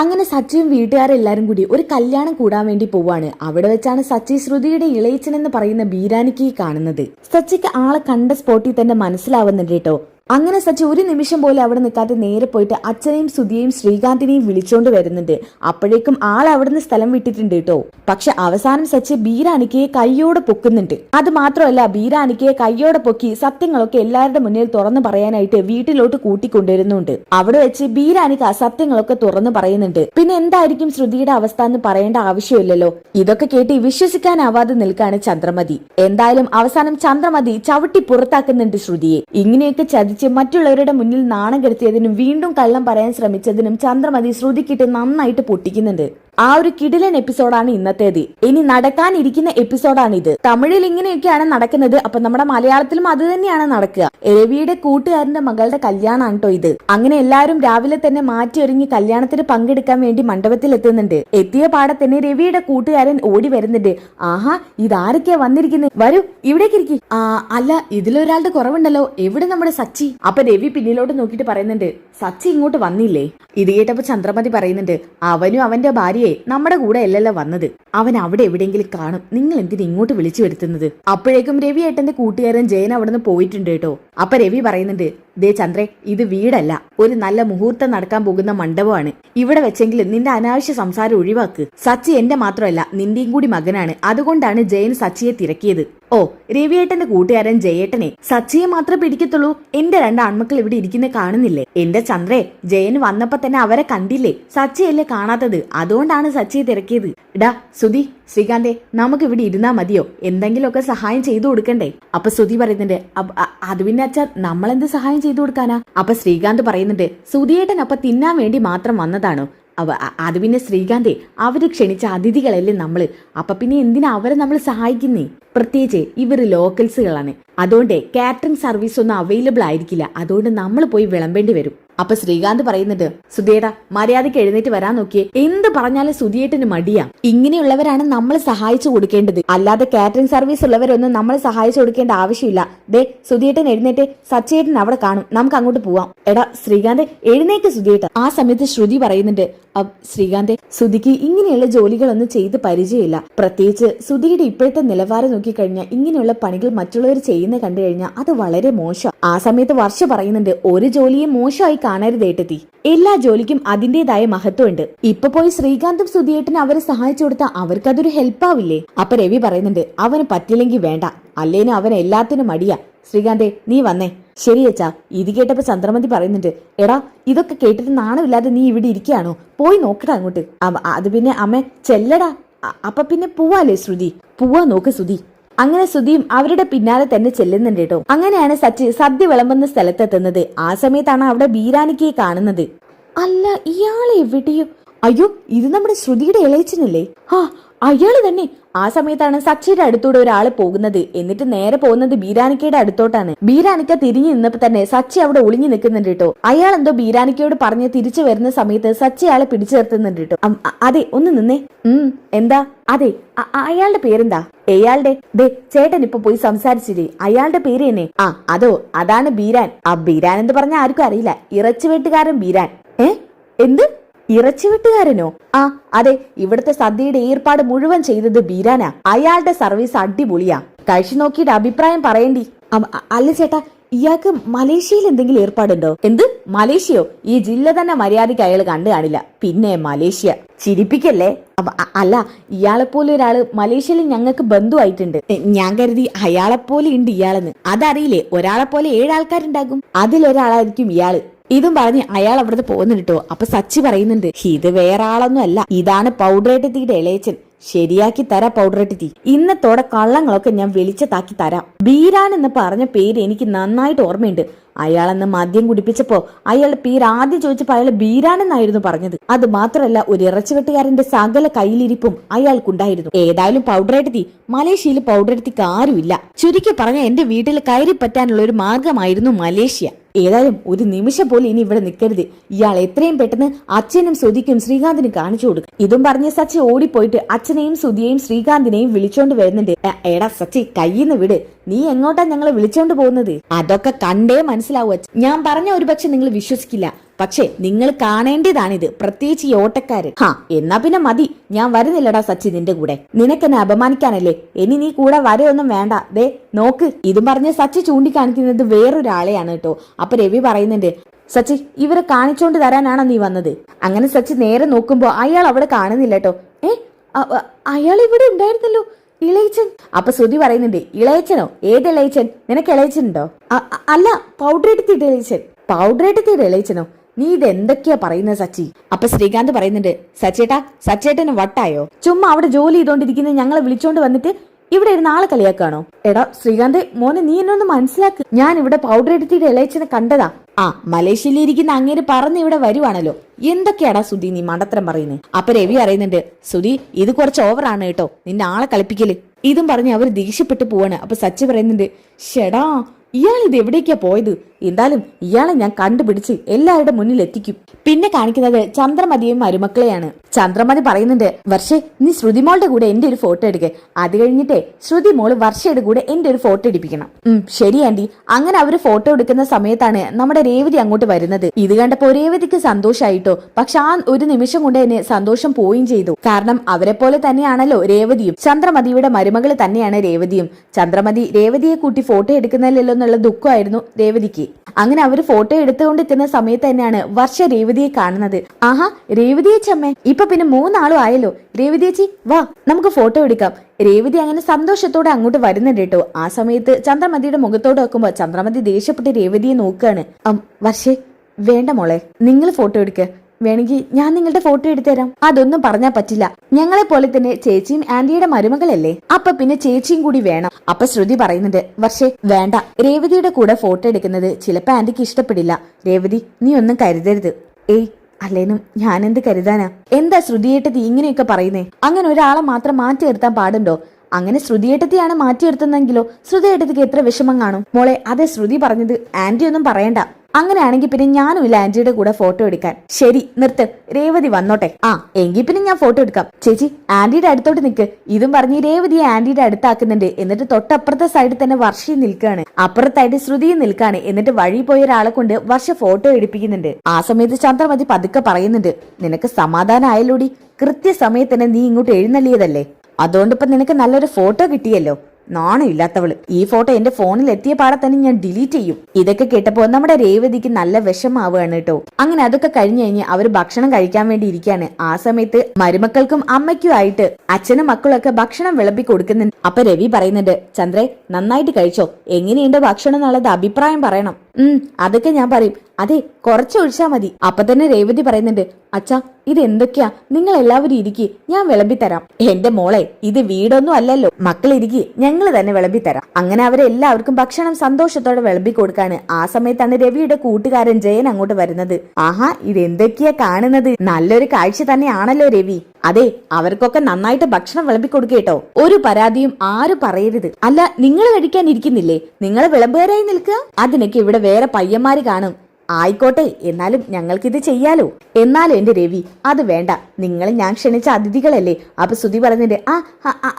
അങ്ങനെ സച്ചിയും വീട്ടുകാരെല്ലാരും കൂടി ഒരു കല്യാണം കൂടാൻ വേണ്ടി പോവാണ്. അവിടെ വെച്ചാണ് സച്ചി ശ്രുതിയുടെ ഇളയച്ചൻ എന്ന് പറയുന്ന ബീരാനിക്ക് കാണുന്നത്. സച്ചിക്ക് ആളെ കണ്ട സ്പോട്ടിൽ തന്നെ മനസ്സിലാവുന്നുണ്ട് കേട്ടോ. അങ്ങനെ സച്ചി ഒരു നിമിഷം പോലെ അവിടെ നിൽക്കാതെ നേരെ പോയിട്ട് അച്ഛനെയും സുധിയെയും ശ്രീകാന്തിനെയും വിളിച്ചോണ്ട് വരുന്നുണ്ട്. അപ്പോഴേക്കും ആൾ അവിടുന്ന് സ്ഥലം വിട്ടിട്ടുണ്ട് കേട്ടോ പക്ഷെ അവസാനം സച്ചി ബീരാനിക്കയെ കയ്യോടെ പൊക്കുന്നുണ്ട്. അത് മാത്രമല്ല ബീരാനിക്കയെ കയ്യോടെ പൊക്കി സത്യങ്ങളൊക്കെ എല്ലാവരുടെ മുന്നിൽ തുറന്നു പറയാനായിട്ട് വീട്ടിലോട്ട് കൂട്ടിക്കൊണ്ടുവരുന്നുണ്ട്. അവിടെ വെച്ച് ബീരാനിക്ക സത്യങ്ങളൊക്കെ തുറന്നു പറയുന്നുണ്ട്. പിന്നെ എന്തായിരിക്കും ശ്രുതിയുടെ അവസ്ഥ എന്ന് പറയേണ്ട ആവശ്യമില്ലല്ലോ. ഇതൊക്കെ കേട്ട് വിശ്വസിക്കാനാവാതെ നിൽക്കാണ് ചന്ദ്രമതി. എന്തായാലും അവസാനം ചന്ദ്രമതി ചവിട്ടി പുറത്താക്കുന്നുണ്ട് ശ്രുതിയെ. ഇങ്ങനെയൊക്കെ ചതിച്ച് മറ്റുള്ളവരുടെ മുന്നിൽ നാണം കെടുത്തിയതിനും വീണ്ടും കള്ളം പറയാൻ ശ്രമിച്ചതിനും ചന്ദ്രമതി ശ്രുതിക്കിട്ട് നന്നായിട്ട് പൊട്ടിക്കുന്നുണ്ട്. ആ ഒരു കിടിലൻ എപ്പിസോഡാണ് ഇന്നത്തേത്. ഇനി നടക്കാനിരിക്കുന്ന എപ്പിസോഡാണ് ഇത് തമിഴിൽ ഇങ്ങനെയൊക്കെയാണ് നടക്കുന്നത്. അപ്പൊ നമ്മുടെ മലയാളത്തിലും അത് തന്നെയാണ് നടക്കുക. രവിയുടെ കൂട്ടുകാരന്റെ മകളുടെ കല്യാണമാണ് കേട്ടോ ഇത്. അങ്ങനെ എല്ലാവരും രാവിലെ തന്നെ മാറ്റി ഒരുങ്ങി കല്യാണത്തിന് പങ്കെടുക്കാൻ വേണ്ടി മണ്ഡപത്തിൽ എത്തുന്നുണ്ട് എത്തിയ പാടെ തന്നെ രവിയുടെ കൂട്ടുകാരൻ ഓടി വരുന്നുണ്ട്. ആഹാ ഇതാരൊക്കെയാ വന്നിരിക്കുന്നത് വരൂ ഇവിടേക്ക് ഇരിക്കി. ആ അല്ല ഇതിലൊരാളുടെ കുറവുണ്ടല്ലോ. എവിടെ നമ്മുടെ സച്ചി? അപ്പൊ രവി പിന്നിലോട്ട് നോക്കിയിട്ട് പറയുന്നുണ്ട് സച്ചി ഇങ്ങോട്ട് വന്നില്ലേ? ഇത് കേട്ടപ്പോ ചന്ദ്രമതി പറയുന്നുണ്ട് അവനും അവന്റെ ഭാര്യയെ നമ്മുടെ കൂടെ അല്ലല്ലോ വന്നത്. അവൻ അവിടെ എവിടെയെങ്കിലും കാണും. നിങ്ങൾ എന്തിനു ഇങ്ങോട്ട് വിളിച്ചു വരുത്തുന്നത്? അപ്പോഴേക്കും രവി ഏട്ടന്റെ കൂട്ടുകാരൻ ജയൻ അവിടെ നിന്ന് പോയിട്ടുണ്ട് കേട്ടോ. അപ്പൊ രവി പറയുന്നുണ്ട് ദേ ചന്ദ്രേ ഇത് വീടല്ല. ഒരു നല്ല മുഹൂർത്തം നടക്കാൻ പോകുന്ന മണ്ഡപമാണ്. ഇവിടെ വെച്ചെങ്കിലും നിന്റെ അനാവശ്യ സംസാരം ഒഴിവാക്ക്. സച്ചി എന്റെ മാത്രമല്ല നിന്റെയും കൂടി മകനാണ്. അതുകൊണ്ടാണ് ജയൻ സച്ചിയെ തിരക്കിയത്. ഓ രവിയേട്ടന്റെ കൂട്ടുകാരൻ ജയേട്ടനെ. സച്ചിയെ മാത്രമേ പിടിക്കത്തുള്ളൂ. എന്റെ രണ്ട് ആൺമക്കൾ ഇവിടെ ഇരിക്കുന്ന കാണുന്നില്ലേ? എന്റെ ചന്ദ്രേ ജയൻ വന്നപ്പോ തന്നെ അവരെ കണ്ടില്ലേ? സച്ചിയല്ലേ കാണാത്തത്. അതുകൊണ്ടാണ് സച്ചിയെ തിരക്കിയത്. ഡാ സുധി ശ്രീകാന്തെ നമുക്ക് ഇവിടെ ഇരുന്നാ മതിയോ? എന്തെങ്കിലുമൊക്കെ സഹായം ചെയ്തു കൊടുക്കണ്ടേ? അപ്പൊ സുധി പറയുന്നുണ്ട് "അപ്പ- അ- അത് പിന്നെ അച്ഛാ നമ്മളെന്ത് സഹായം ചെയ്തു കൊടുക്കാനാ? അപ്പൊ ശ്രീകാന്ത് പറയുന്നുണ്ട് സുധിയേട്ടൻ അപ്പൊ തിന്നാൻ വേണ്ടി മാത്രം വന്നതാണോ? അവ അത് പിന്നെ ശ്രീകാന്തെ അവർ ക്ഷണിച്ച അതിഥികളല്ലേ നമ്മൾ. അപ്പൊ പിന്നെ എന്തിനാ അവരെ നമ്മൾ സഹായിക്കുന്നേ? പ്രത്യേകിച്ച് ഇവർ ലോക്കൽസുകളാണ് അതുകൊണ്ട് കാറ്ററിംഗ് സർവീസ് ഒന്നും അവൈലബിൾ ആയിരിക്കില്ല. അതുകൊണ്ട് നമ്മൾ പോയി വിളമ്പേണ്ടി വരും. അപ്പൊ ശ്രീകാന്ത് പറയുന്നുണ്ട് സുധിയേട്ടാ മര്യാദയ്ക്ക് എഴുന്നേറ്റ് വരാൻ നോക്കിയേ. എന്ത് പറഞ്ഞാലും സുധിയേട്ടന് മടിയാ. ഇങ്ങനെയുള്ളവരാണ് നമ്മൾ സഹായിച്ചു കൊടുക്കേണ്ടത്. അല്ലാതെ കാറ്ററിംഗ് സർവീസ് ഉള്ളവരൊന്നും നമ്മൾ സഹായിച്ചു കൊടുക്കേണ്ട ആവശ്യമില്ല. ദേ സുധിയേട്ടൻ എഴുന്നേറ്റ് സച്ചേട്ടൻ അവിടെ കാണും. നമുക്ക് അങ്ങോട്ട് പോവാം. എടാ ശ്രീകാന്ത് എഴുന്നേക്ക് സുധിയേട്ട ആ സമയത്ത് ശ്രുതി പറയുന്നുണ്ട് "അബ്, ശ്രീകാന്തെ സുധിക്ക് ഇങ്ങനെയുള്ള ജോലികളൊന്നും ചെയ്ത് പരിചയമില്ല. പ്രത്യേകിച്ച് സുധിയുടെ ഇപ്പോഴത്തെ നിലവാരം നോക്കിക്കഴിഞ്ഞാൽ ഇങ്ങനെയുള്ള പണികൾ മറ്റുള്ളവർ ചെയ്യുന്ന കണ്ടു കഴിഞ്ഞാൽ അത് വളരെ മോശം. ആ സമയത്ത് വർഷ പറയുന്നുണ്ട് ഒരു ജോലിയെ മോശമായി കാണരുത് ഏട്ടത്തി എല്ലാ ജോലിക്കും അതിന്റേതായ മഹത്വമുണ്ട്. ഇപ്പൊ പോയി ശ്രീകാന്തും സുധിയേട്ടനും അവരെ സഹായിച്ചു കൊടുത്താൽ അവർക്കതൊരു ഹെൽപ്പ് ആവില്ലേ അപ്പൊ രവി പറയുന്നുണ്ട് അവന് പറ്റില്ലെങ്കിൽ വേണ്ട. അല്ലേനും അവൻ എല്ലാത്തിനും മടിയാ. ശ്രീകാന്തേ നീ വന്നേ. ശരി അച്ഛാ. ഇത് കേട്ടപ്പോ ചന്ദ്രമതി പറയുന്നുണ്ട് എടാ ഇതൊക്കെ കേട്ടിട്ട് നാണമില്ലാതെ നീ ഇവിടെ ഇരിക്കുകയാണോ? പോയി നോക്കടാ അങ്ങോട്ട്. അത് പിന്നെ അമ്മ ചെല്ലടാ. അപ്പൊ പിന്നെ പോവാലേ ശ്രുതി? പോവാ നോക്ക് ശ്രുതി. അങ്ങനെ സുധിയും അവരുടെ പിന്നാലെ തന്നെ ചെല്ലുന്നുണ്ട് കേട്ടോ. അങ്ങനെയാണ് സച്ചി സദ്യ വിളമ്പുന്ന സ്ഥലത്തെത്തുന്നത്. ആ സമയത്താണ് അവിടെ ബീരാനിക്കയെ കാണുന്നത്. അല്ല ഇയാളെ എവിടെയോ? അയ്യോ ഇത് നമ്മുടെ ശ്രുതിയുടെ ഇളയച്ചനല്ലേ ആ അയാൾ തന്നെ ആ സമയത്താണ് സച്ചിയുടെ അടുത്തൂടെ ഒരാൾ പോകുന്നത്. എന്നിട്ട് നേരെ പോകുന്നത് ബീരാനിക്കയുടെ അടുത്തോട്ടാണ്. ബീരാനിക്ക തിരിഞ്ഞു നിന്നപ്പോ തന്നെ സച്ചി അവിടെ ഒളിഞ്ഞു നിൽക്കുന്നുണ്ട് കേട്ടോ. അയാൾ എന്തോ ബീരാനിക്കയോട് പറഞ്ഞ് തിരിച്ചു വരുന്ന സമയത്ത് സച്ചി അയാളെ പിടിച്ചു നിർത്തുന്നുണ്ട് കേട്ടോ. അതെ ഒന്ന് നിന്നേ. ഉം എന്താ? അതെ അയാളുടെ പേരെന്താ? അയാളുടെ ദേ ചേട്ടൻ ഇപ്പൊ പോയി സംസാരിച്ചില്ലേ? അയാളുടെ പേര് തന്നെ. ആ അതോ അതാണ് ബീരാൻ. ആ ബീരാൻ എന്ന് പറഞ്ഞ ആർക്കും അറിയില്ല. ഇറച്ചുവെട്ടുകാരൻ ബീരാൻ. ഏ? എന്ത്? ഇറച്ചിവെട്ടുകാരനോ ആ അതെ ഇവിടുത്തെ സദ്യയുടെ ഏർപ്പാട് മുഴുവൻ ചെയ്തത് ബീരാനാ. അയാളുടെ സർവീസ് അടിപൊളിയാ. കഴിച്ചു നോക്കിയിട്ട് അഭിപ്രായം പറയേണ്ടി. അല്ല ചേട്ടാ ഇയാൾക്ക് മലേഷ്യയിൽ എന്തെങ്കിലും ഏർപ്പാടുണ്ടോ? എന്ത്? മലേഷ്യയോ? ഈ ജില്ല തന്നെ മര്യാദയ്ക്ക് അയാൾ കണ്ടു കാണില്ല. പിന്നെ മലേഷ്യ. ചിരിപ്പിക്കല്ലേ? അല്ല ഇയാളെ അല്ല ഇയാളെപ്പോലെ ഒരാൾ മലേഷ്യയിൽ ഞങ്ങൾക്ക് ബന്ധുവായിട്ടുണ്ട്. ഞാൻ കരുതി അയാളെപ്പോലെ ഉണ്ട് ഇയാളെന്ന്. അതറിയില്ലേ ഒരാളെപ്പോലെ ഏഴാൾക്കാരുണ്ടാകും അതിലൊരാളായിരിക്കും ഇയാൾ. ഇതും പറഞ്ഞ് അയാൾ അവിടുന്ന് പോകുന്നുണ്ട് കേട്ടോ അപ്പൊ സച്ചി പറയുന്നുണ്ട് ഇത് വേറെ ആളൊന്നും അല്ല. ഇതാണ് പൗഡറേറ്റത്തിയുടെ ഇളയച്ചൻ. ശരിയാക്കി തരാ തരാം പൗഡറേറ്റത്തി ഇന്നത്തോടെ കള്ളങ്ങളൊക്കെ ഞാൻ വെളിച്ചത്താക്കി തരാം. ബീരാൻ എന്ന് പറഞ്ഞ പേര് എനിക്ക് നന്നായിട്ട് ഓർമ്മയുണ്ട്. അയാളെന്ന് മദ്യം കുടിപ്പിച്ചപ്പോ അയാളുടെ പേര് ആദ്യം ചോദിച്ചപ്പോ അയാൾ ബീരാനെന്നായിരുന്നു പറഞ്ഞത്. അത് മാത്രമല്ല ഒരു ഇറച്ചിവെട്ടുകാരന്റെ സകല കയ്യിലിരിപ്പും അയാൾക്കുണ്ടായിരുന്നു. ഏതായാലും പൗഡർ എടുത്തി മലേഷ്യയിൽ പൗഡർ എടുത്തിക്ക് ആരുമില്ല. ചുരുക്കി പറഞ്ഞ എന്റെ വീട്ടിൽ കയറി പറ്റാനുള്ള ഒരു മാർഗമായിരുന്നു മലേഷ്യ. ഏതായാലും ഒരു നിമിഷം പോലും ഇനി ഇവിടെ നിൽക്കരുത്. ഇയാൾ എത്രയും പെട്ടെന്ന് അച്ഛനും സുധിക്കും ശ്രീകാന്തിനും കാണിച്ചു കൊടുക്കും. ഇതും പറഞ്ഞ് സച്ചി ഓടിപ്പോയിട്ട് അച്ഛനെയും സുധിയെയും ശ്രീകാന്തിനെയും വിളിച്ചോണ്ട് വരുന്നുണ്ട്. എടാ സച്ചി കയ്യിന്ന് വിട്. നീ എങ്ങോട്ടാ ഞങ്ങളെ വിളിച്ചോണ്ട് പോകുന്നത്? അതൊക്കെ കണ്ടേ മനസ്സിലാവൂ അച്ഛ. ഞാൻ പറഞ്ഞ ഒരു പക്ഷെ നിങ്ങൾ വിശ്വസിക്കില്ല. പക്ഷേ നിങ്ങൾ കാണേണ്ടതാണിത്. പ്രത്യേകിച്ച് ഈ ഓട്ടക്കാര് ഹാ എന്നാ പിന്നെ മതി. ഞാൻ വരുന്നില്ലടാ സച്ചി നിന്റെ കൂടെ. നിനക്കെന്നെ അപമാനിക്കാനല്ലേ? ഇനി നീ കൂടെ വരെയൊന്നും വേണ്ട. ദേ നോക്ക്. ഇതും പറഞ്ഞ് സച്ചി ചൂണ്ടിക്കാണിക്കുന്നത് വേറൊരാളെയാണ് കേട്ടോ. അപ്പൊ രവി പറയുന്നുണ്ട് സച്ചി ഇവരെ കാണിച്ചോണ്ട് തരാനാണോ നീ വന്നത്? അങ്ങനെ സച്ചി നേരെ നോക്കുമ്പോ അയാൾ അവിടെ കാണുന്നില്ല കേട്ടോ. ഏ അയാൾ ഇവിടെ ഉണ്ടായിരുന്നല്ലോ. ഇളയച്ചൻ. അപ്പൊ ശ്രുതി പറയുന്നുണ്ട് ഇളയച്ചനോ? ഏത് ഇളയച്ചൻ? നിനക്ക് ഇളയച്ചനുണ്ടോ? അല്ല പൗഡർ എടുത്തിട്ട് ഇളയച്ചൻ. പൗഡർ എടുത്തിട്ട് ഇളയച്ചനോ? നീ ഇത് എന്തൊക്കെയാ പറയുന്നത് സച്ചി? അപ്പൊ ശ്രീകാന്ത് പറയുന്നുണ്ട് സച്ചേട്ടാ സച്ചേട്ടന് വട്ടായോ? ചുമ്മാ അവിടെ ജോലി ചെയ്തോണ്ടിരിക്കുന്ന ഞങ്ങളെ വിളിച്ചോണ്ട് വന്നിട്ട് ഇവിടെ ഇരുന്ന് ആളെ കളിയാക്കാണോ എടാ ശ്രീകാന്ത് മോനെ നീ എന്നെ ഒന്ന് മനസ്സിലാക്ക്. ഞാൻ ഇവിടെ പൗഡർ എടുത്തിട്ട് ഇളയച്ചനെ കണ്ടതാ. ആ മലേഷ്യയിൽ ഇരിക്കുന്ന അങ്ങേര് പറഞ്ഞ് ഇവിടെ വരുവാണല്ലോ. എന്തൊക്കെയാടാ സുധി നീ മണ്ടത്തരം പറയുന്നത് അപ്പൊ രവി അറിയുന്നുണ്ട് സുധി ഇത് കുറച്ച് ഓവറാണ് കേട്ടോ. നിന്നെ ആളെ കളിപ്പിക്കൽ. ഇതും പറഞ്ഞ് അവർ ദേഷ്യപ്പെട്ടു പോവാണ്. അപ്പൊ സച്ചി പറയുന്നുണ്ട് ഷെടാ ഇയാൾ ഇത് എവിടേക്കാ പോയത്? എന്തായാലും ഇയാളെ ഞാൻ കണ്ടുപിടിച്ച് എല്ലാവരുടെ മുന്നിൽ എത്തിക്കും. പിന്നെ കാണിക്കുന്നത് ചന്ദ്രമതിയും മരുമക്കളെയാണ്. ചന്ദ്രമതി പറയുന്നുണ്ട് വർഷേ നീ ശ്രുതിമോളുടെ കൂടെ എന്റെ ഒരു ഫോട്ടോ എടുക്കുക അത് കഴിഞ്ഞിട്ടേ ശ്രുതി മോൾ വർഷയുടെ കൂടെ എന്റെ ഒരു ഫോട്ടോ എടുപ്പിക്കണം. ഉം ശരി ആന്റി അങ്ങനെ അവർ ഫോട്ടോ എടുക്കുന്ന സമയത്താണ് നമ്മുടെ രേവതി അങ്ങോട്ട് വരുന്നത്. ഇത് കണ്ടപ്പോ രേവതിക്ക് സന്തോഷായിട്ടോ. പക്ഷെ ആ ഒരു നിമിഷം കൊണ്ട് തന്നെ സന്തോഷം പോവുകയും ചെയ്തു. കാരണം അവരെ പോലെ തന്നെയാണല്ലോ രേവതിയും. ചന്ദ്രമതിയുടെ മരുമകൾ തന്നെയാണ് രേവതിയും. ചന്ദ്രമതി രേവതിയെ കൂട്ടി ഫോട്ടോ എടുക്കുന്നില്ലല്ലോ എന്നുള്ള ദുഃഖമായിരുന്നു രേവതിക്ക്. അങ്ങനെ അവർ ഫോട്ടോ എടുത്തുകൊണ്ട് എത്തുന്ന സമയത്ത് തന്നെയാണ് വർഷ രേവതിയെ കാണുന്നത്. ആഹാ രേവതിയെ ചമ്മേ. ഇപ്പൊ പിന്നെ മൂന്നാളും ആയല്ലോ. രേവതിയച്ചി വാ നമുക്ക് ഫോട്ടോ എടുക്കാം. രേവതി അങ്ങനെ സന്തോഷത്തോടെ അങ്ങോട്ട് വരുന്നുണ്ട് കേട്ടോ. ആ സമയത്ത് ചന്ദ്രമതിയുടെ മുഖത്തോട് നോക്കുമ്പോ ചന്ദ്രമതി ദേഷ്യപ്പെട്ട് രേവതിയെ നോക്കുകയാണ്. വർഷേ വേണ്ട മോളെ. നിങ്ങൾ ഫോട്ടോ എടുക്ക. വേണമെങ്കിൽ ഞാൻ നിങ്ങളുടെ ഫോട്ടോ എടുത്തുതരാം. അതൊന്നും പറഞ്ഞാ പറ്റില്ല. ഞങ്ങളെ പോലെ തന്നെ ചേച്ചിയും ആന്റിയുടെ മരുമകളല്ലേ? അപ്പൊ പിന്നെ ചേച്ചിയും കൂടി വേണം. അപ്പൊ ശ്രുതി പറയുന്നുണ്ട് പക്ഷേ വേണ്ട. രേവതിയുടെ കൂടെ ഫോട്ടോ എടുക്കുന്നത് ചിലപ്പോ ആന്റിക്ക് ഇഷ്ടപ്പെടില്ല. രേവതി നീ ഒന്നും കരുതരുത്. ഏയ് അല്ലേനും ഞാനെന്ത് കരുതാനാ? എന്താ ശ്രുതിയേട്ടത്തി ഇങ്ങനെയൊക്കെ പറയുന്നേ? അങ്ങനെ ഒരാളെ മാത്രം മാറ്റി നിർത്താൻ പാടുണ്ടോ? അങ്ങനെ ശ്രുതിയേട്ടത്തിയാണ് മാറ്റി നിർത്തുന്നെങ്കിലോ ശ്രുതിയേട്ടത്തിക്ക് എത്ര വിഷമം കാണും? മോളെ അതെ ശ്രുതി പറഞ്ഞത് ആന്റി ഒന്നും പറയണ്ട. അങ്ങനെയാണെങ്കിൽ പിന്നെ ഞാനും ഇല്ല ആന്റിയുടെ കൂടെ ഫോട്ടോ എടുക്കാൻ. ശരി നിർത്ത്. രേവതി വന്നോട്ടെ. ആ എങ്കിൽ പിന്നെ ഞാൻ ഫോട്ടോ എടുക്കാം. ചേച്ചി ആന്റിയുടെ അടുത്തോട്ട് നിൽക്ക് ഇതും പറഞ്ഞ് രേവതിയെ ആന്റിയുടെ അടുത്താക്കുന്നുണ്ട്. എന്നിട്ട് തൊട്ടപ്പുറത്തെ സൈഡിൽ തന്നെ വർഷി നിൽക്കുകയാണ് അപ്പുറത്തായിട്ട് ശ്രുതിയും നിൽക്കാണ്. എന്നിട്ട് വഴി പോയ ഒരാളെ കൊണ്ട് വർഷ ഫോട്ടോ എടുപ്പിക്കുന്നുണ്ട്. ആ സമയത്ത് ചന്ദ്രമതി പതുക്കെ പറയുന്നുണ്ട്. നിനക്ക് സമാധാനം കൃത്യസമയത്ത് തന്നെ നീ ഇങ്ങോട്ട് എഴുന്നള്ളിയതല്ലേ? അതുകൊണ്ടിപ്പോ നിനക്ക് നല്ലൊരു ഫോട്ടോ കിട്ടിയല്ലോ. നാണമില്ലാത്തവൾ. ഈ ഫോട്ടോ എന്റെ ഫോണിൽ എത്തിയ പാടെ തന്നെ ഞാൻ ഡിലീറ്റ് ചെയ്യും. ഇതൊക്കെ കേട്ടപ്പോ നമ്മുടെ രേവതിക്ക് നല്ല വിഷമാവുകയാണ് കേട്ടോ. അങ്ങനെ അതൊക്കെ കഴിഞ്ഞു കഴിഞ്ഞ് അവർ ഭക്ഷണം കഴിക്കാൻ വേണ്ടി ഇരിക്കാണ് ആ സമയത്ത് മരുമക്കൾക്കും അമ്മയ്ക്കും ആയിട്ട് അച്ഛനും മക്കളൊക്കെ ഭക്ഷണം വിളമ്പി കൊടുക്കുന്നുണ്ട്. അപ്പൊ രവി പറയുന്നുണ്ട് ചന്ദ്രേ നന്നായിട്ട് കഴിച്ചോ. എങ്ങനെയുണ്ട് ഭക്ഷണം എന്നുള്ളത് അഭിപ്രായം പറയണം. ഉം അതൊക്കെ ഞാൻ പറയും. അതെ കുറച്ച് ഒഴിച്ചാ മതി. അപ്പൊ തന്നെ രേവതി പറയുന്നുണ്ട് അച്ഛാ ഇത് എന്തൊക്കെയാ? നിങ്ങൾ എല്ലാവരും ഇരിക്കി ഞാൻ വിളമ്പി തരാം. എന്റെ മോളെ ഇത് വീടൊന്നും അല്ലല്ലോ. മക്കൾ ഇരിക്കി ഞങ്ങൾ തന്നെ വിളമ്പി തരാം. അങ്ങനെ അവരെ എല്ലാവർക്കും ഭക്ഷണം സന്തോഷത്തോടെ വിളമ്പി കൊടുക്കാണ്. ആ സമയത്താണ് രവിയുടെ കൂട്ടുകാരൻ ജയൻ അങ്ങോട്ട് വരുന്നത്. ആഹാ ഇത് എന്തൊക്കെയാ കാണുന്നത്? നല്ലൊരു കാഴ്ച തന്നെയാണല്ലോ രവി. അതെ അവർക്കൊക്കെ നന്നായിട്ട് ഭക്ഷണം വിളമ്പി കൊടുക്കേട്ടോ ഒരു പരാതിയും ആരും പറയരുത്. അല്ല നിങ്ങൾ കഴിക്കാൻ ഇരിക്കുന്നില്ലേ? നിങ്ങൾ വിളമ്പുകാരായി നിൽക്കുക? അതിനൊക്കെ ഇവിടെ വേറെ പയ്യന്മാര് കാണും. ആയിക്കോട്ടെ എന്നാലും ഞങ്ങൾക്കിത് ചെയ്യാലോ. എന്നാലും എന്റെ രവി അത് വേണ്ട. നിങ്ങൾ ഞാൻ ക്ഷണിച്ച അതിഥികളല്ലേ? അപ്പൊ സുധി പറഞ്ഞിട്ട് ആ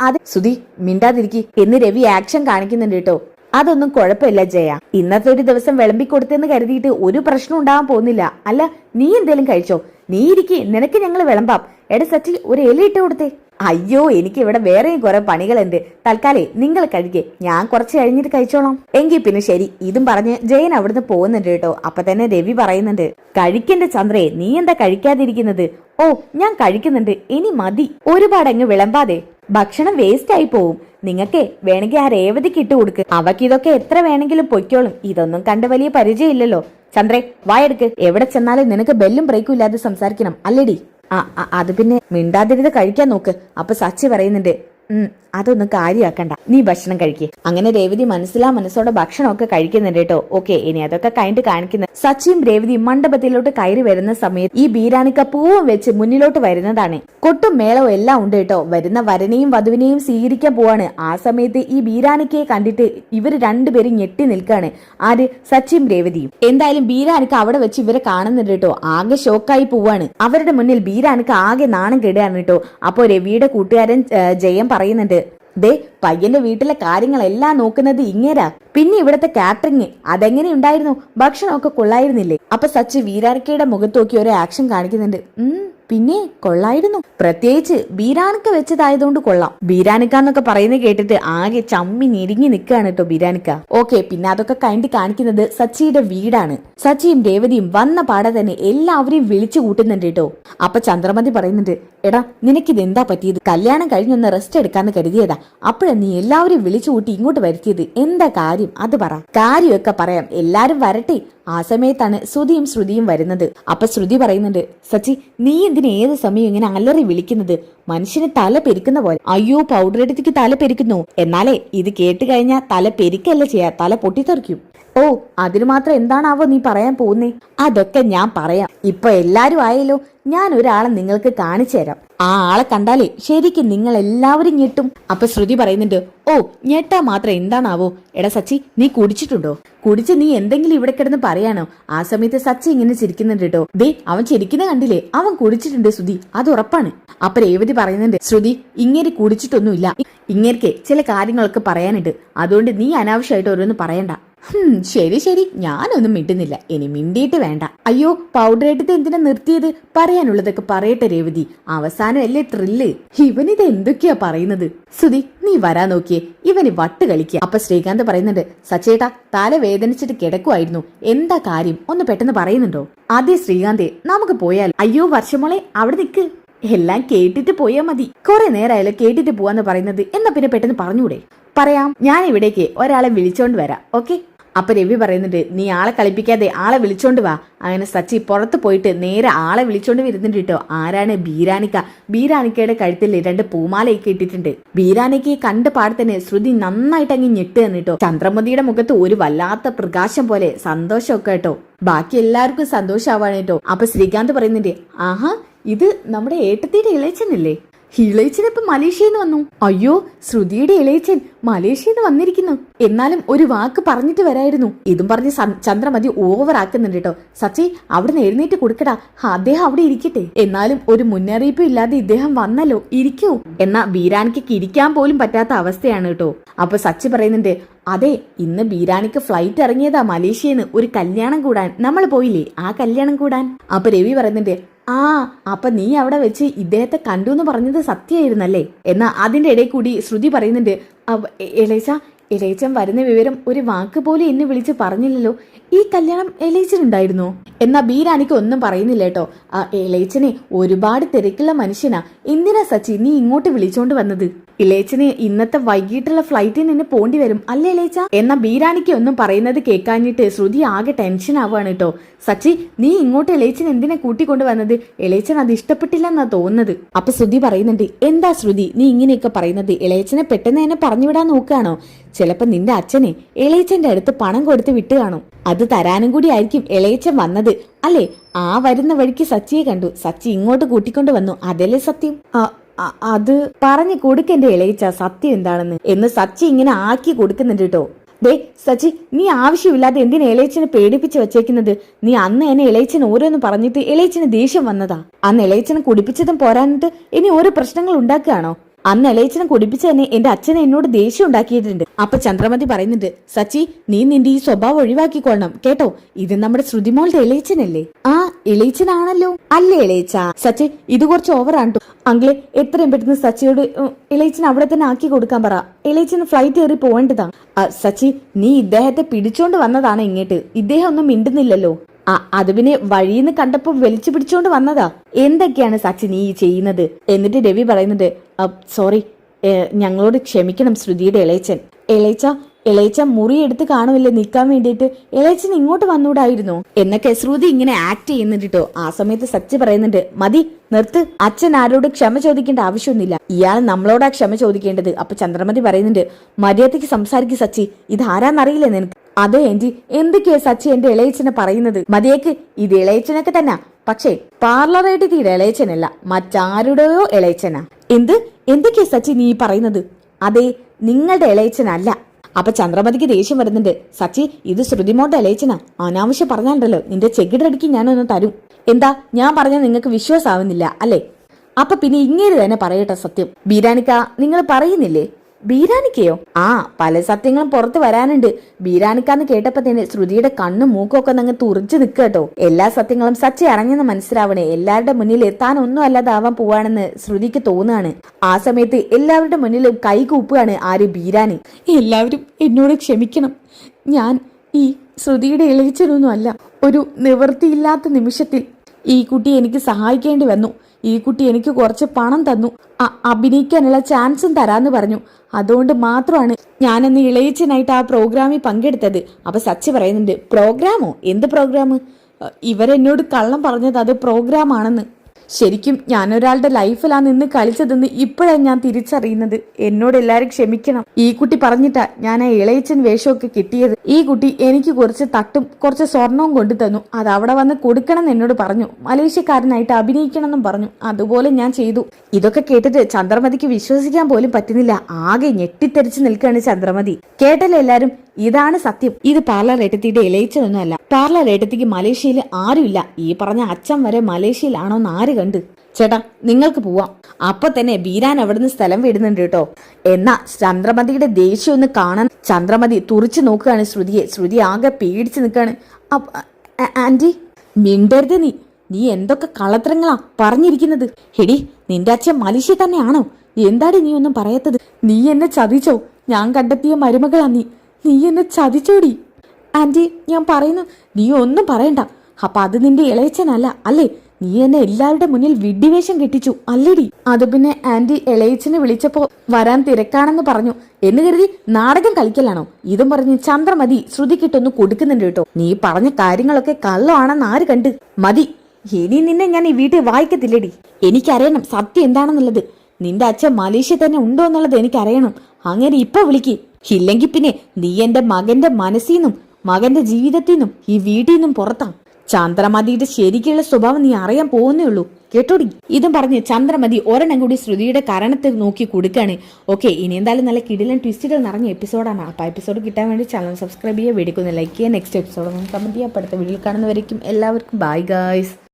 അതെ സുധി മിണ്ടാതിരിക്കി. എന്ന് രവി ആക്ഷൻ കാണിക്കുന്നുണ്ട് കേട്ടോ. അതൊന്നും കുഴപ്പമില്ല ജയ. ഇന്നത്തെ ഒരു ദിവസം വിളമ്പി കൊടുത്തെന്ന് കരുതിയിട്ട് ഒരു പ്രശ്നം ഉണ്ടാവാൻ പോകുന്നില്ല. അല്ല നീ എന്തേലും കഴിച്ചോ? നീ ഇരിക്കേ നിനക്ക് ഞങ്ങൾ വിളമ്പാം. എടാ സച്ചി ഒരു ഇല ഇട്ട് കൊടുത്തേ. അയ്യോ എനിക്ക് ഇവിടെ വേറെയും കുറെ പണികളുണ്ട്. തൽക്കാലേ നിങ്ങൾ കഴിക്കേ ഞാൻ കുറച്ച് കഴിഞ്ഞിട്ട് കഴിച്ചോളാം. എങ്കിൽ പിന്നെ ശരി ഇതും പറഞ്ഞ് ജയൻ അവിടുന്ന് പോകുന്നുണ്ട് കേട്ടോ. അപ്പൊ തന്നെ രവി പറയുന്നുണ്ട് കഴിക്കണ്ട ചന്ദ്രയെ നീ എന്താ കഴിക്കാതിരിക്കുന്നത്? ഓ ഞാൻ കഴിക്കുന്നുണ്ട്. ഇനി മതി. ഒരുപാട് അങ്ങ് വിളമ്പാതെ. ഭക്ഷണം വേസ്റ്റ് ആയി പോവും. നിങ്ങക്കേ വേണമെങ്കിൽ ആ രേവതിക്ക് ഇട്ട് കൊടുക്ക്. അവക്ക് ഇതൊക്കെ എത്ര വേണമെങ്കിലും പൊയ്ക്കോളും. ഇതൊന്നും കണ്ട് വലിയ പരിചയമില്ലല്ലോ. ചന്ദ്രേ വായെടുക്ക്. എവിടെ ചെന്നാലും നിനക്ക് ബെല്ലും ബ്രേക്കും ഇല്ലാതെ സംസാരിക്കണം. അല്ലേടി? അത് പിന്നെ മിണ്ടാതിരുത് കഴിക്കാൻ നോക്ക്. അപ്പൊ സച്ചി പറയുന്നുണ്ട് അതൊന്നും കാര്യമാക്കണ്ട നീ ഭക്ഷണം കഴിക്കേ. അങ്ങനെ രേവതി മനസ്സിലാ മനസ്സോടെ ഭക്ഷണമൊക്കെ കഴിക്കുന്നുണ്ട് കേട്ടോ. ഓക്കെ ഇനി അതൊക്കെ കഴിഞ്ഞിട്ട് കാണിക്കുന്നത് സച്ചിയും രേവതിയും മണ്ഡപത്തിലോട്ട് കയറി വരുന്ന സമയത്ത് ഈ ബീരാണിക്ക പൂവും വെച്ച് മുന്നിലോട്ട് വരുന്നതാണ്. കൊട്ടും മേളവും എല്ലാം ഉണ്ട് കേട്ടോ. വരുന്ന വരനെയും വധുവിനെയും സ്വീകരിക്കാൻ പോവാണ്. ആ സമയത്ത് ഈ ബീരാണിക്കയെ കണ്ടിട്ട് ഇവർ രണ്ടുപേരും ഞെട്ടി നിൽക്കാണ്. ആര്? സച്ചിയും രേവതിയും. എന്തായാലും ബീരാണിക്ക അവിടെ വെച്ച് ഇവരെ കാണുന്നുണ്ട് കേട്ടോ. ആകെ ഷോക്കായി പോവാണ്. അവരുടെ മുന്നിൽ ബീരാണിക്ക ആകെ നാണം കെടുകയാണ് കേട്ടോ. അപ്പോ രവിയുടെ കൂട്ടുകാരൻ ജയം പറയുന്നുണ്ട് ദേ പയ്യന്റെ വീട്ടിലെ കാര്യങ്ങളെല്ലാം നോക്കുന്നത് ഇങ്ങേരാ. പിന്നെ ഇവിടത്തെ കാറ്ററിംഗ് അതെങ്ങനെ ഉണ്ടായിരുന്നു? ഭക്ഷണമൊക്കെ കൊള്ളായിരുന്നില്ലേ? അപ്പൊ സച്ചി വീരാർക്കയുടെ മുഖത്ത് നോക്കി ഒരു ആക്ഷൻ കാണിക്കുന്നുണ്ട്. ഉം പിന്നെ കൊള്ളായിരുന്നു. പ്രത്യേകിച്ച് ബീരാനിക്ക വെച്ചതായതുകൊണ്ട് കൊള്ളാം. ബീരാനിക്ക എന്നൊക്കെ പറയുന്നത് കേട്ടിട്ട് ആകെ ചമ്മി ഞെരുങ്ങി നിൽക്കുകയാണ് കേട്ടോ ബീരാനിക്ക ഓക്കെ പിന്നെ അതൊക്കെ കണ്ടി കാണിക്കുന്നത് സച്ചിയുടെ വീടാണ്. സച്ചിയും രേവതിയും വന്ന പാടെ തന്നെ എല്ലാവരെയും വിളിച്ചു കൂട്ടുന്നുണ്ട് കേട്ടോ അപ്പൊ ചന്ദ്രമതി പറയുന്നുണ്ട് എടാ നിനക്കിത് എന്താ പറ്റിയത്? കല്യാണം കഴിഞ്ഞൊന്ന് റെസ്റ്റ് എടുക്കാന്ന് കരുതിയതാ. അപ്പോഴാ നീ എല്ലാവരും വിളിച്ചു കൂട്ടി ഇങ്ങോട്ട് വരുത്തിയത്? എന്താ കാര്യം? അത് പറ. കാര്യമൊക്കെ പറയാം. എല്ലാരും വരട്ടെ. ആ സമയത്താണ് ശ്രുതിയും ശ്രുതിയും വരുന്നത്. അപ്പൊ ശ്രുതി പറയുന്നുണ്ട് സച്ചി നീ എന്തിന് ഏത് സമയം ഇങ്ങനെ അലറി വിളിക്കുന്നത്? മനുഷ്യന് തല പെരിക്കുന്ന പോലെ. അയ്യോ പൗഡർ എടുത്തേക്ക് തല പെരിക്കുന്നു. എന്നാലേ ഇത് കേട്ട് കഴിഞ്ഞാൽ തല പെരുക്കല്ല ചെയ്യാ. തല പൊട്ടിത്തെറിക്കും. ഓ അതിന് മാത്രം എന്താണാവോ നീ പറയാൻ പോകുന്നേ? അതൊക്കെ ഞാൻ പറയാം. ഇപ്പൊ എല്ലാരും ആയല്ലോ ഞാൻ ഒരാളെ നിങ്ങൾക്ക് കാണിച്ചു തരാം. ആ ആളെ കണ്ടാലേ ശരിക്കും നിങ്ങൾ എല്ലാവരും ഞെട്ടും. അപ്പൊ ശ്രുതി പറയുന്നുണ്ട് ഓ ഞെട്ടാ മാത്രം എന്താണാവോ? എടാ സച്ചി നീ കുടിച്ചിട്ടുണ്ടോ? കുടിച്ച് നീ എന്തെങ്കിലും ഇവിടെ കിടന്ന് പറയാനോ? ആ സമയത്ത് സച്ചി ഇങ്ങനെ ചിരിക്കുന്നുണ്ട് കേട്ടോ. ദേ അവൻ ചിരിക്കുന്ന കണ്ടില്ലേ? അവൻ കുടിച്ചിട്ടുണ്ട് ശ്രുതി അത് ഉറപ്പാണ്. അപ്പൊ രേവതി പറയുന്നുണ്ട് ശ്രുതി ഇങ്ങനെ കുടിച്ചിട്ടൊന്നുമില്ല. ഇങ്ങനെ ചില കാര്യങ്ങളൊക്കെ പറയാനുണ്ട്. അതുകൊണ്ട് നീ അനാവശ്യമായിട്ട് ഓരോന്ന് പറയണ്ട. ശരി ശരി. ഞാനൊന്നും മിണ്ടുന്നില്ല. ഇനി മിണ്ടിയിട്ട് വേണ്ട. അയ്യോ പൗഡർ എടുത്ത് എന്തിനാ നിർത്തിയത്? പറയാനുള്ളതൊക്കെ പറയട്ടെ രേവതി. അവസാനം അല്ലേ ത്രില്ല് ഇവനിത് എന്തൊക്കെയാ പറയുന്നത്? സുധി നീ വരാൻ നോക്കിയേ. ഇവന് വട്ട് കളിക്കുക അപ്പൊ ശ്രീകാന്ത് പറയുന്നുണ്ട് സച്ചേട്ടാ തല വേദനിച്ചിട്ട് കിടക്കുമായിരുന്നു എന്താ കാര്യം? ഒന്ന് പെട്ടെന്ന് പറയുന്നുണ്ടോ? അതെ ശ്രീകാന്തേ നമുക്ക് പോയാൽ അയ്യോ വർഷമോളെ അവിടെ നിൽക്ക് എല്ലാം കേട്ടിട്ട് പോയാ മതി. കുറെ നേരമായാലും കേട്ടിട്ട് പോവാന്ന് പറയുന്നത്. എന്നാ പിന്നെ പെട്ടെന്ന് പറഞ്ഞൂടെ? പറയാം. ഞാൻ ഇവിടേക്ക് ഒരാളെ വിളിച്ചോണ്ട് വരാം. ഓക്കെ? അപ്പൊ രവി പറയുന്നുണ്ട് നീ ആളെ കളിപ്പിക്കാതെ ആളെ വിളിച്ചോണ്ട് വാ. അങ്ങനെ സച്ചി പുറത്ത് പോയിട്ട് നേരെ ആളെ വിളിച്ചോണ്ട് വരുന്നുണ്ട് കേട്ടോ ആരാണ് ബീരാനിക്ക ബീരാനിക്കയുടെ കഴുത്തിൽ രണ്ട് പൂമാലയൊക്കെ ഇട്ടിട്ടുണ്ട്. ബീരാനിക്കയെ കണ്ട പാടെ ശ്രുതി നന്നായിട്ട് അങ്ങ് ഞെട്ട് തന്നിട്ടോ ചന്ദ്രമതിയുടെ മുഖത്ത് ഒരു വല്ലാത്ത പ്രകാശം പോലെ സന്തോഷമൊക്കെ കേട്ടോ ബാക്കി എല്ലാവർക്കും സന്തോഷമാവാണ് കേട്ടോ അപ്പൊ ശ്രീകാന്ത് പറയുന്നുണ്ട് ആഹാ ഇത് നമ്മുടെ ഏട്ടത്തിയുടെ ഇളയച്ചനല്ലേ ഇളയച്ചൻ ഇപ്പൊ മലേഷ്യയിൽ നിന്ന് വന്നു. അയ്യോ ശ്രുതിയുടെ ഇളയച്ചൻ മലേഷ്യയിൽ നിന്ന് വന്നിരിക്കുന്നു. എന്നാലും ഒരു വാക്ക് പറഞ്ഞിട്ട് വരായിരുന്നു. ഇതും പറഞ്ഞ് ചന്ദ്രമതി ഓവർ ആക്കുന്നുണ്ട് കേട്ടോ സച്ചി അവിടുന്ന് എഴുന്നേറ്റ് കൊടുക്കടാ. അദ്ദേഹം അവിടെ ഇരിക്കട്ടെ. എന്നാലും ഒരു മുന്നറിയിപ്പും ഇല്ലാതെ ഇദ്ദേഹം വന്നല്ലോ. ഇരിക്കൂ. എന്നാ ബീരാനിക്ക് ഇരിക്കാൻ പോലും പറ്റാത്ത അവസ്ഥയാണ് കേട്ടോ അപ്പൊ സച്ചി പറയുന്നുണ്ട് അതെ ഇന്ന് ബീരാനിക്ക് ഫ്ലൈറ്റ് ഇറങ്ങിയതാ മലേഷ്യന്ന്. ഒരു കല്യാണം കൂടാൻ. നമ്മൾ പോയില്ലേ ആ കല്യാണം കൂടാൻ? അപ്പൊ രവി പറയുന്നുണ്ട് ആ അപ്പൊ നീ അവിടെ വെച്ച് ഇദ്ദേഹത്തെ കണ്ടു എന്ന് പറഞ്ഞത് സത്യമായിരുന്നല്ലേ? എന്നാ അതിന്റെ ഇടയിൽ കൂടി ശ്രുതി പറയുന്നുണ്ട് ഇളേച്ച എളേച്ചൻ വരുന്ന വിവരം ഒരു വാക്ക് പോലെ എന്നെ വിളിച്ച് പറഞ്ഞില്ലല്ലോ. ഈ കല്യാണം എളേച്ചനുണ്ടായിരുന്നോ എന്നാ ബീരാനിക്ക് ഒന്നും പറയുന്നില്ല കേട്ടോ. ആ എളേച്ചനെ ഒരുപാട് തിരക്കുള്ള മനുഷ്യനാ. എന്തിനാ സച്ചി നീ ഇങ്ങോട്ട് വിളിച്ചോണ്ട് വന്നത്? ഇളേച്ചന് ഇന്നത്തെ വൈകിട്ടുള്ള ഫ്ലൈറ്റിൽ നിന്ന് പോണ്ടി വരും. അല്ലേ ഇളേച്ച എന്നാ ബീരാനിക്ക് ഒന്നും പറയുന്നത് കേൾക്കാഞ്ഞിട്ട് ശ്രുതി ആകെ ടെൻഷൻ ആവുകയാണ് കേട്ടോ സച്ചി നീ ഇങ്ങോട്ട് ഇളേച്ചൻ എന്തിനെ കൂട്ടിക്കൊണ്ട് വന്നത്? ഇളേച്ചൻ അത് ഇഷ്ടപ്പെട്ടില്ലെന്നാ തോന്നുന്നത്. അപ്പൊ ശ്രുതി പറയുന്നുണ്ട് എന്താ ശ്രുതി നീ ഇങ്ങനെയൊക്കെ പറയുന്നത്? ഇളയച്ചനെ പെട്ടെന്ന് തന്നെ പറഞ്ഞുവിടാൻ നോക്കുകയാണോ? ചിലപ്പോ നിന്റെ അച്ഛനെ ഇളയച്ചന്റെ അടുത്ത് പണം കൊടുത്ത് വിട്ടു കാണും. അത് തരാനും കൂടി ആയിരിക്കും ഇളയച്ചൻ വന്നത്. അല്ലേ? ആ വരുന്ന വഴിക്ക് സച്ചിയെ കണ്ടു. സച്ചി ഇങ്ങോട്ട് കൂട്ടിക്കൊണ്ട് വന്നു. അതല്ലേ സത്യം? അത് പറഞ്ഞു കൊടുക്കെന്റെ ഇളയിച്ച സത്യം എന്താണെന്ന്? എന്ന് സച്ചി ഇങ്ങനെ ആക്കി കൊടുക്കുന്നുണ്ട് കേട്ടോ. ദേ സച്ചി നീ ആവശ്യമില്ലാതെ എന്തിനാ ഇളയച്ചനെ പേടിപ്പിച്ച് വെച്ചേക്കുന്നത്? നീ അന്ന് എന്നെ ഇളയച്ചൻ ഓരോന്ന് പറഞ്ഞിട്ട് ഇളയച്ചന് ദേഷ്യം വന്നതാ. അന്ന് ഇളയച്ചനെ കുടിപ്പിച്ചതും പോരാഞ്ഞിട്ട് ഇനി ഓരോ പ്രശ്നങ്ങൾ ഉണ്ടാക്കുകയാണോ? അന്ന് ഇളയച്ചനെ കുടിപ്പിച്ച് തന്നെ എന്റെ അച്ഛനെ എന്നോട് ദേഷ്യം ഉണ്ടാക്കിയിട്ടുണ്ട്. അപ്പൊ ചന്ദ്രമതി പറയുന്നുണ്ട് സച്ചി നീ നിന്റെ ഈ സ്വഭാവം ഒഴിവാക്കിക്കൊള്ളണം കേട്ടോ? ഇത് നമ്മുടെ ശ്രുതിമോളുടെ ഇളയച്ചനല്ലേ? ആ ഇളയച്ചനാണല്ലോ. അല്ലേ ഇളയച്ച? സച്ചി ഇത് കുറച്ച് ഓവറാണ്. അങ്കിളെ എത്രയും പെട്ടെന്ന് സച്ചിയോട് ഉം, അവിടെ തന്നെ ആക്കി കൊടുക്കാൻ പറ. ഇളയച്ചന് ഫ്ലൈറ്റ് കയറി പോവേണ്ടതാ. സച്ചി നീ ഇദ്ദേഹത്തെ പിടിച്ചോണ്ട് വന്നതാണ് ഇങ്ങോട്ട്. ഇദ്ദേഹം ഒന്നും മിണ്ടുന്നില്ലല്ലോ. ആ അത് പിന്നെ വഴിന്ന് കണ്ടപ്പോ വലിച്ചു പിടിച്ചോണ്ട് വന്നതാ. എന്തൊക്കെയാണ് സച്ചി നീ ചെയ്യുന്നത്? എന്നിട്ട് രവി പറയുന്നുണ്ട് സോറി ഞങ്ങളോട് ക്ഷമിക്കണം ശ്രുതിയുടെ ഇളയച്ചൻ. ഇളയച്ച ഇളയച്ച മുറി എടുത്ത് കാണുമല്ലേ നിൽക്കാൻ വേണ്ടിയിട്ട്? ഇളയച്ചൻ ഇങ്ങോട്ട് വന്നൂടായിരുന്നു. എന്നൊക്കെ ശ്രുതി ഇങ്ങനെ ആക്ട് ചെയ്യുന്നുണ്ട് കേട്ടോ ആ സമയത്ത് സച്ച് പറയുന്നുണ്ട് മതി നിർത്ത്. അച്ഛൻ ആരോട് ക്ഷമ ചോദിക്കേണ്ട ആവശ്യമൊന്നുമില്ല. ഇയാൾ നമ്മളോടാ ക്ഷമ ചോദിക്കേണ്ടത്. അപ്പൊ ചന്ദ്രമതി പറയുന്നുണ്ട് മര്യാദയ്ക്ക് സംസാരിക്കും സച്ചി. ഇതാരാന്നറിയില്ലേ നിനക്ക്? അതെ എൻജി എന്തൊക്കെയാ സച്ചി എന്റെ ഇളയച്ചനെ പറയുന്നത്? മതിയേക്ക്. ഇത് ഇളയച്ചനൊക്കെ തന്നെ. പക്ഷേ പാർലറായിട്ട് തീരെ ഇളയച്ചനല്ല മറ്റാരുടെയോ ഇളയച്ചനാ എന്ത്? എന്തൊക്കെയാ സച്ചി നീ പറയുന്നത്? അതെ നിങ്ങളുടെ ഇളയച്ചനല്ല അപ്പൊ ചന്ദ്രമതിക്ക് ദേഷ്യം വരുന്നുണ്ട്. സച്ചി ഇത് ശ്രുതിമോട്ട് അലയിച്ചന അനാവശ്യം പറഞ്ഞാണ്ടല്ലോ. നിന്റെ ചെകിടടിക്ക് ഞാനൊന്ന് തരും. എന്താ? ഞാൻ പറഞ്ഞാൽ നിങ്ങൾക്ക് വിശ്വാസാവുന്നില്ല അല്ലേ? അപ്പൊ പിന്നെ ഇങ്ങനെ തന്നെ പറയട്ടെ സത്യം. ബീരാനിക്ക നിങ്ങൾ പറയുന്നില്ലേ? ബീരാനിക്കയോ? ആ പല സത്യങ്ങളും പുറത്തു വരാനുണ്ട്. ബീരാനിക്കാന്ന് കേട്ടപ്പോ തന്നെ ശ്രുതിയുടെ കണ്ണും മൂക്കൊക്കെ അങ്ങ് തുറിച്ചു നിൽക്കട്ടോ കേട്ടോ. എല്ലാ സത്യങ്ങളും സച്ചി അറിഞ്ഞെന്ന് മനസ്സിലാവണേ. എല്ലാവരുടെ മുന്നിൽ താൻ ഒന്നും അല്ലാതാവാൻ പോവാണെന്ന് ശ്രുതിക്ക് തോന്നുകയാണ് ആ സമയത്ത് എല്ലാവരുടെ മുന്നിലും കൈ കൂപ്പുകയാണ് ആര് ബീരാനി. എല്ലാവരും എന്നോട് ക്ഷമിക്കണം. ഞാൻ ഈ ശ്രുതിയുടെ ഇളയിച്ചനൊന്നും അല്ല ഒരു നിവൃത്തിയില്ലാത്ത നിമിഷത്തിൽ ഈ കുട്ടി എനിക്ക് സഹായിക്കേണ്ടി വന്നു. ഈ കുട്ടി എനിക്ക് കുറച്ച് പണം തന്നു. അഭിനയിക്കാനുള്ള ചാൻസും തരാന്ന് പറഞ്ഞു. അതുകൊണ്ട് മാത്രമാണ് ഞാനന്ന് ഇളയച്ചനായിട്ട് ആ പ്രോഗ്രാമിൽ പങ്കെടുത്തത്. അപ്പൊ സച്ചി പറയുന്നുണ്ട് പ്രോഗ്രാമോ? എന്ത് പ്രോഗ്രാം ഇവരെന്നോട് കള്ളം പറഞ്ഞത് അത് പ്രോഗ്രാം ആണെന്ന് ശരിക്കും ഞാനൊരാളുടെ ലൈഫിലാ നിന്ന് കളിച്ചതെന്ന് ഇപ്പോഴാണ് ഞാൻ തിരിച്ചറിയുന്നത്. എന്നോട് എല്ലാവരും ക്ഷമിക്കണം. ഈ കുട്ടി പറഞ്ഞിട്ടാ ഞാൻ ആ ഇളയച്ചൻ വേഷമൊക്കെ കിട്ടിയത്. ഈ കുട്ടി എനിക്ക് കുറച്ച് തട്ടും കുറച്ച് സ്വർണവും കൊണ്ടു തന്നു. അത് അവിടെ വന്ന് കൊടുക്കണം എന്ന് എന്നോട് പറഞ്ഞു. മലേഷ്യക്കാരനായിട്ട് അഭിനയിക്കണം എന്നും പറഞ്ഞു. അതുപോലെ ഞാൻ ചെയ്തു. ഇതൊക്കെ കേട്ടിട്ട് ചന്ദ്രമതിക്ക് വിശ്വസിക്കാൻ പോലും പറ്റുന്നില്ല. ആകെ ഞെട്ടിത്തെറിച്ച് നിൽക്കുകയാണ് ചന്ദ്രമതി. കേട്ടല്ലേ എല്ലാരും? ഇതാണ് സത്യം. ഇത് പാർലർ ഏട്ടത്തിയുടെ ഇളയിച്ചതൊന്നുമല്ല പാർലർ ഏട്ടത്തിക്ക് മലേഷ്യയിൽ ആരുമില്ല. ഈ പറഞ്ഞ അച്ഛൻ വരെ മലേഷ്യയിലാണോ എന്ന് ആര് കണ്ട്. ചേട്ടാ നിങ്ങൾക്ക് പോവാം. അപ്പൊ തന്നെ ബീരാൻ അവിടുന്ന് സ്ഥലം വിടുന്നുണ്ട് കേട്ടോ. എന്നാ ചന്ദ്രമതിയുടെ ദേഷ്യം ഒന്ന് കാണാൻ ചന്ദ്രമതി തുറിച്ചു നോക്കുകയാണ് ശ്രുതിയെ. ശ്രുതി ആകെ പേടിച്ച് നിൽക്കുകയാണ്. ആന്റി മിണ്ടരുത് നീ. നീ എന്തൊക്കെ കളത്രങ്ങളാ പറഞ്ഞിരിക്കുന്നത്? ഹെടി നിന്റെ അച്ഛൻ മലിശി തന്നെയാണോ? എന്താടി നീ ഒന്നും പറയാത്തത്? നീ എന്നെ ചതിച്ചോ? ഞാൻ കണ്ടെത്തിയ മരുമകളാ നീ. നീ എന്നെ ചതിച്ചോടി. ആന്റി ഞാൻ പറയുന്നു നീ ഒന്നും പറയണ്ട. അപ്പൊ അത് നിന്റെ ഇളയച്ചനല്ല അല്ലേ? നീ എന്നെ എല്ലാവരുടെ മുന്നിൽ വിഡ്ഡിവേഷം കെട്ടിച്ചു അല്ലടി. അത് പിന്നെ ആന്റി ഇളയച്ചനെ വിളിച്ചപ്പോ വരാൻ തിരക്കാണെന്ന് പറഞ്ഞു. എന്ന് കരുതി നാടകം കളിക്കലാണോ? ഇതും പറഞ്ഞ് ചന്ദ്രമതി ശ്രുതിക്കിട്ടൊന്ന് കൊടുക്കുന്നുണ്ട് കേട്ടോ. നീ പറഞ്ഞ കാര്യങ്ങളൊക്കെ കള്ളമാണെന്ന് ആര് കണ്ട്? മതി. ഇനി നിന്നെ ഞാൻ ഈ വീട്ടിൽ വായിക്കത്തില്ലടി. എനിക്കറിയണം സത്യം എന്താണെന്നുള്ളത്. നിന്റെ അച്ഛൻ മലേഷ്യ തന്നെ ഉണ്ടോ എന്നുള്ളത് എനിക്കറിയണം. അങ്ങനെ ഇപ്പൊ വിളിക്ക്. ഇല്ലെങ്കിൽ പിന്നെ നീ എന്റെ മകന്റെ മനസ്സിൽ നിന്നും മകന്റെ ജീവിതത്തിൽ നിന്നും ഈ വീട്ടിൽ നിന്നും പുറത്താ. ചന്ദ്രമതിയുടെ ശരിക്കുള്ള സ്വഭാവം നീ അറിയാൻ പോകുന്നേ ഉള്ളൂ. കേട്ടോടി? ഇതും പറഞ്ഞ് ചന്ദ്രമതി ഒരെണ്ണം കൂടി ശ്രുതിയുടെ കാരണത്തിൽ നോക്കി കൊടുക്കാണ്. ഓക്കെ ഇനി എന്തായാലും നല്ല കിടിലൻ ട്വിസ്റ്റുകൾ നിറഞ്ഞ എപ്പിസോഡാണ് അപ്പോൾ എപ്പിസോഡ് കിട്ടാൻ വേണ്ടി ചാനൽ സബ്സ്ക്രൈബ് ചെയ്യുക വീഡിയോ ലൈക്ക് ചെയ്യുക. നെക്സ്റ്റ് എപ്പിസോഡ് കമന്റ് ചെയ്യുക അടുത്ത വീഡിയോയിൽ കാണുന്നവരേക്കും എല്ലാവർക്കും ബൈ ഗായ്സ്